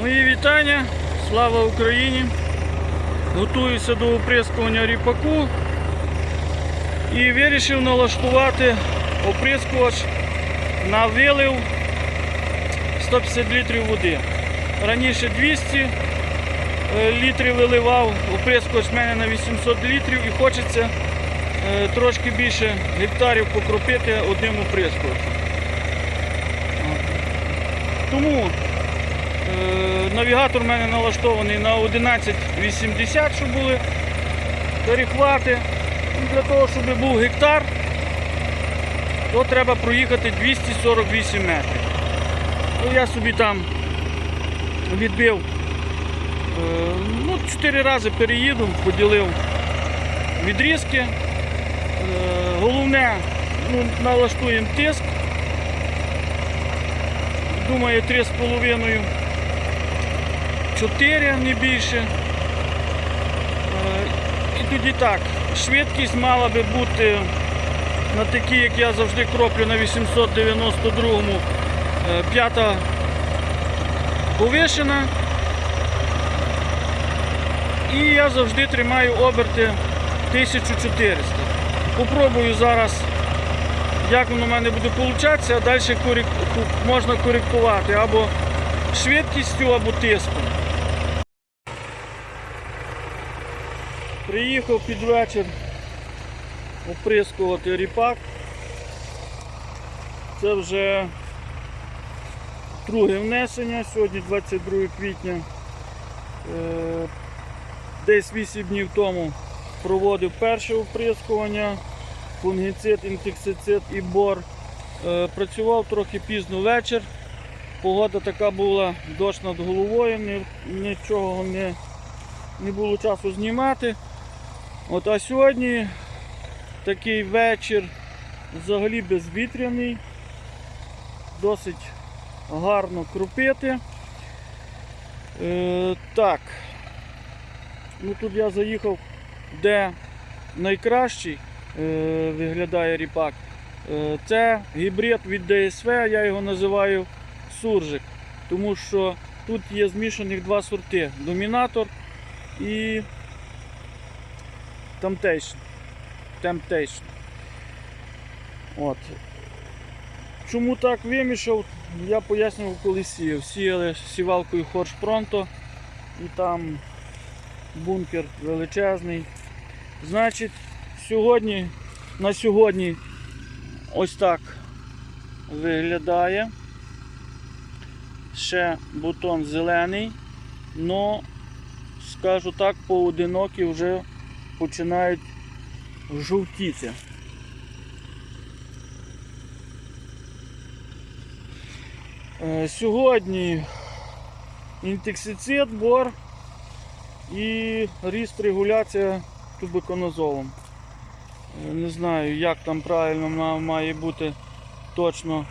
Мої вітання, слава Україні! Готуюся до оприскування ріпаку і вирішив налаштувати оприскувач на вилив 150 літрів води. Раніше 200 е, літрів виливав, оприскувач в мене на 800 літрів і хочеться е, трошки більше гектарів покропити одним оприскувачем. Тому Навігатор в мене налаштований на 1180, щоб були перехвати. Для того, щоб був гектар, то треба проїхати 248 метрів. Ну, я собі там відбив е, ну, 4 рази переїду, поділив відрізки. Е, Головне, ну, налаштуємо тиск. Думаю, 3,5. 4, не більше. Е, І тоді так, швидкість мала би бути на такій, як я завжди кроплю на 892-му, е, п'ята повишена. І я завжди тримаю оберти 1400. Попробую зараз, як воно в мене буде получатися, а далі можна коректувати або швидкістю, або тиском. Приїхав під вечір оприскувати ріпак. Це вже друге внесення, сьогодні 22 квітня. Е, Десь 8 днів тому проводив перше оприскування, фунгіцид, інсектицид і бор. Е, Працював трохи пізно вечір. Погода така була, дощ над головою, нічого не, не було часу знімати. От, а сьогодні такий вечір взагалі безвітряний, досить гарно крупити. Е, так, ну тут я заїхав, де найкращий е, виглядає ріпак. Е, це гібрид від ДСВ, я його називаю суржик, тому що тут є змішаних два сорти: домінатор і Temptation. Temptation. От. Чому так вимішав, я пояснював, коли сіяв. Сіяли сівалкою Хорш Пронто і там бункер величезний. Значить, сьогодні, на сьогодні ось так виглядає. Ще бутон зелений, но скажу так, поодинокі вже починають жовтіти. Е, Сьогодні інтексицид, бор і ріст регуляція тубиконозолом. Е, Не знаю, як там правильно має бути точно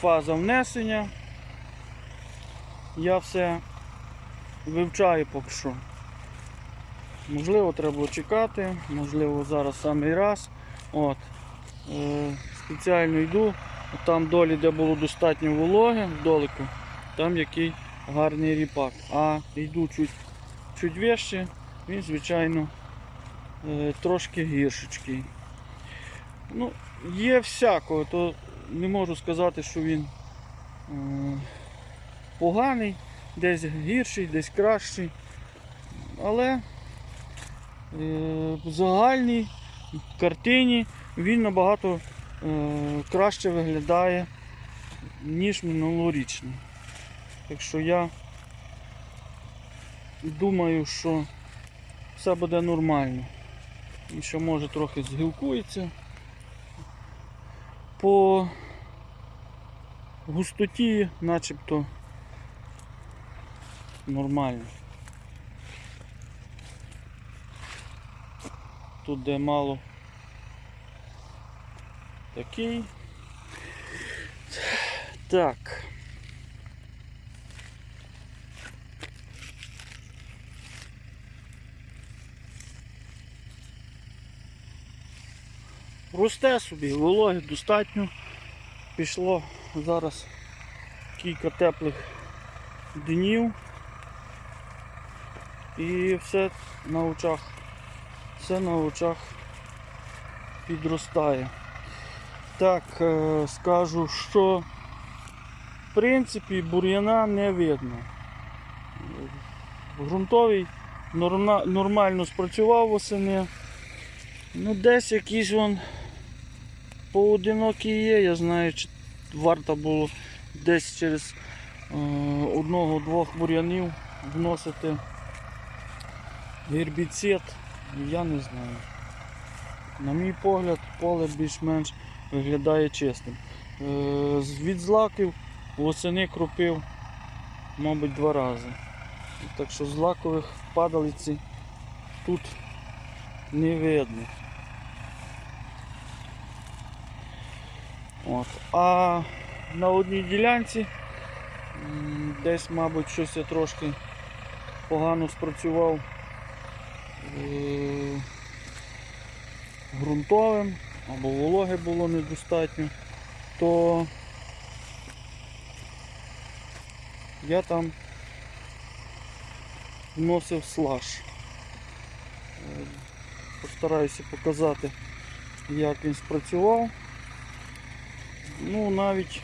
фаза внесення. Я все вивчаю поки що. Можливо, треба було чекати, можливо, зараз самий раз. От. Е, спеціально йду, там долі, де було достатньо вологи, вдалеку, там який гарний ріпак. А йду чуть, чуть вище, він, звичайно, е, трошки гіршечкий. Ну, є всякого, то не можу сказати, що він е, поганий, десь гірший, десь кращий. Але в загальній картині він набагато е, краще виглядає, ніж минулорічний. Так що я думаю, що все буде нормально. І що може трохи згілкується. По густоті начебто нормально. Тут де мало такий. Так. Росте собі, вологи достатньо. Пішло зараз кілька теплих днів. І все на очах, все на очах підростає. Так, е, скажу, що в принципі бур'яна не видно. Грунтовий нормально спрацював восени. Ну, десь якийсь він поодинокий є, я знаю, чи варто було десь через е, одного-двох бур'янів вносити гербіцид, я не знаю. На мій погляд, поле більш-менш виглядає чистим. Е, від злаків восени кропив, мабуть, два рази. Так що злакових падалиці тут не видно. От. А на одній ділянці десь, мабуть, щось я трошки погано спрацював ґрунтовим або вологи було недостатньо, то я там вносив слаж. Постараюся показати, як він спрацював. Ну, навіть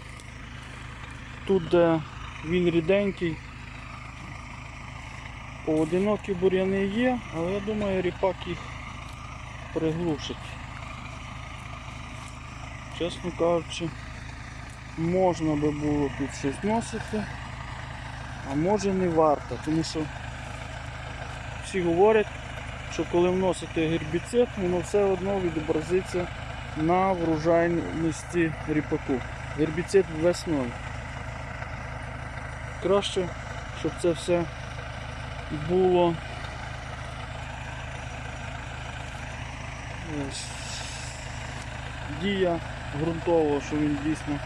тут, де він ріденький, поодинокі бур'яни є, але я думаю, ріпак їх приглушить. Чесно кажучи, можна би було тут щось носити, а може не варто, тому що всі говорять, що коли вносите гербіцид, воно все одно відобразиться на врожайності ріпаку. Гербіцид весною. Краще, щоб це все було дія ґрунтового, що він дійсно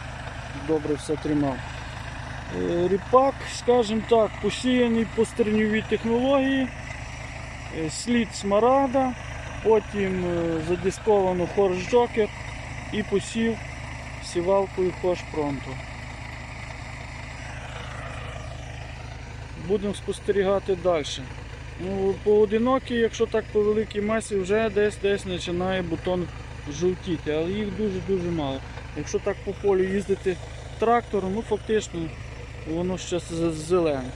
добре все тримав. Е, Ріпак, скажімо так, посіяний по стерньовій технології, е, слід смарада, потім е, задисковано хорш джокер і посів сівалкою хош пронто. Будемо спостерігати далі. Ну, поодинокі, якщо так по великій масі, вже десь десь починає бутон жовтіти, але їх дуже-дуже мало. Якщо так по полю їздити трактором, ну фактично воно ще зелене.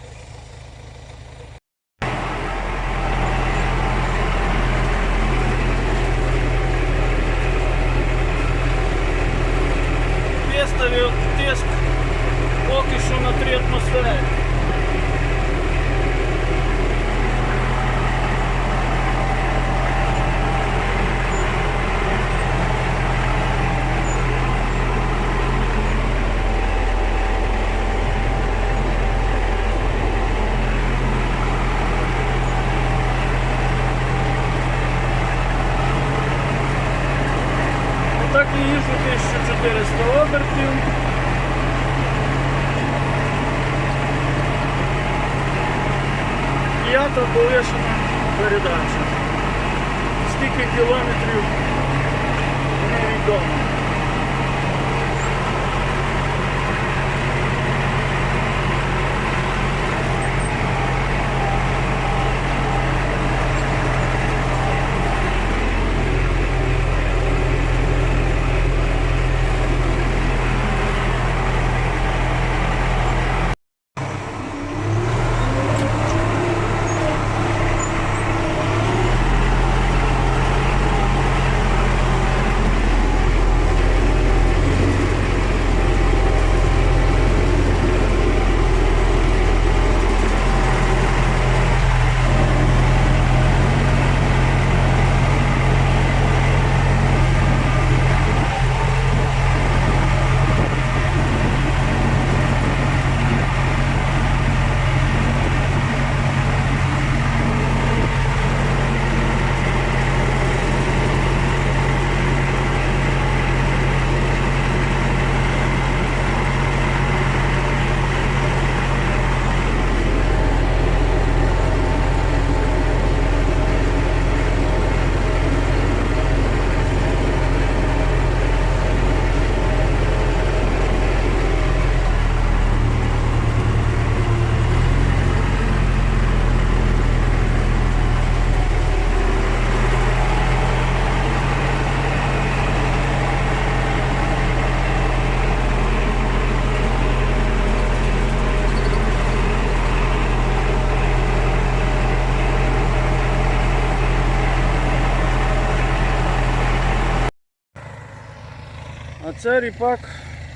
Це ріпак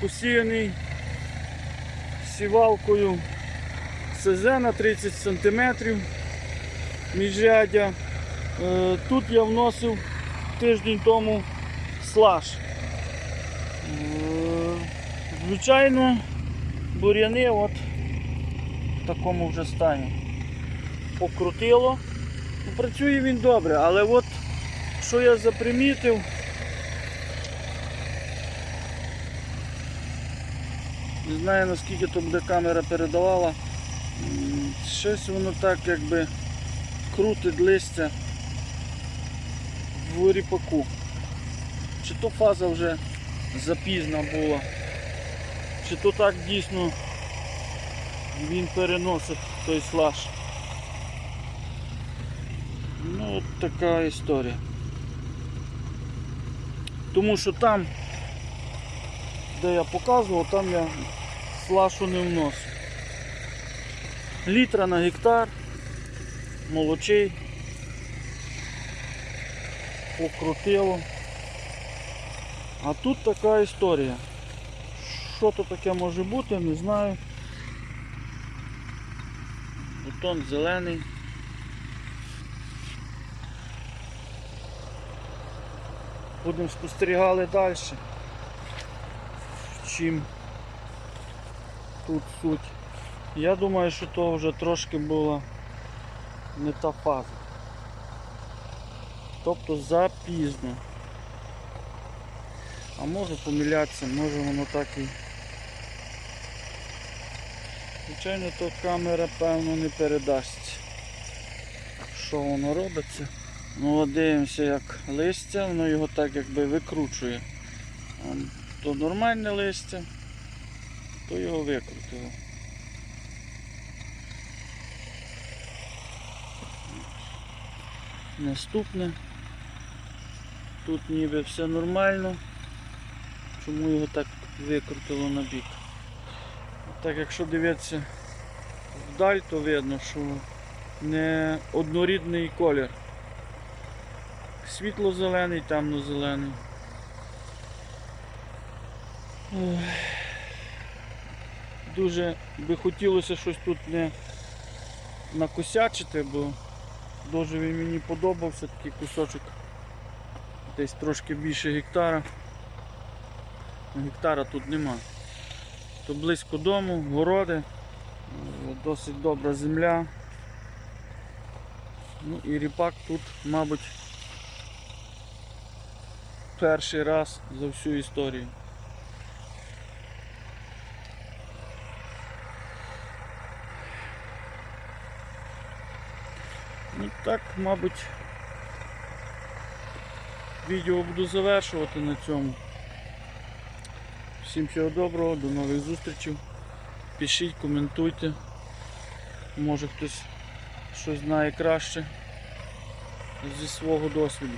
посіяний сівалкою СЗ на 30 см міжряддя. Е, Тут я вносив тиждень тому слаж. Е, Звичайно, бур'яни в такому вже стані. Покрутило. Ну, Працює він добре, але от що я запримітив, не знаю наскільки то буде камера передавала. Щось воно так якби крутить листя в ріпаку. Чи то фаза вже запізна була, чи то так дійсно він переносить той слаж. Ну, от така історія. Тому що там, де я показував, там я слашу не вношу. Літра на гектар, молочей, покрутило. А тут така історія. Що то таке може бути, не знаю. Бутон зелений. Будемо спостерігали далі. Чим тут суть. Я думаю, що то вже трошки була не та фаза. Тобто запізно. А може помилятися, може воно так і. Звичайно, то камера певно не передасть, що воно робиться. Ну дивимося як листя, воно його так якби викручує. То нормальне листя, то його викрутило. Наступне. Тут ніби все нормально. Чому його так викрутило на бік? Так якщо дивитися вдаль, то видно, що не однорідний колір. Світло-зелений, темно-зелений. Дуже би хотілося щось тут не накосячити, бо дуже він мені подобався такий кусочок. Десь трошки більше гектара. Гектара тут нема. То близько дому, городи, досить добра земля. Ну і ріпак тут, мабуть, перший раз за всю історію. Ну так, мабуть, відео буду завершувати на цьому. Всім всього доброго, до нових зустрічей. Пишіть, коментуйте. Може хтось щось знає краще зі свого досвіду.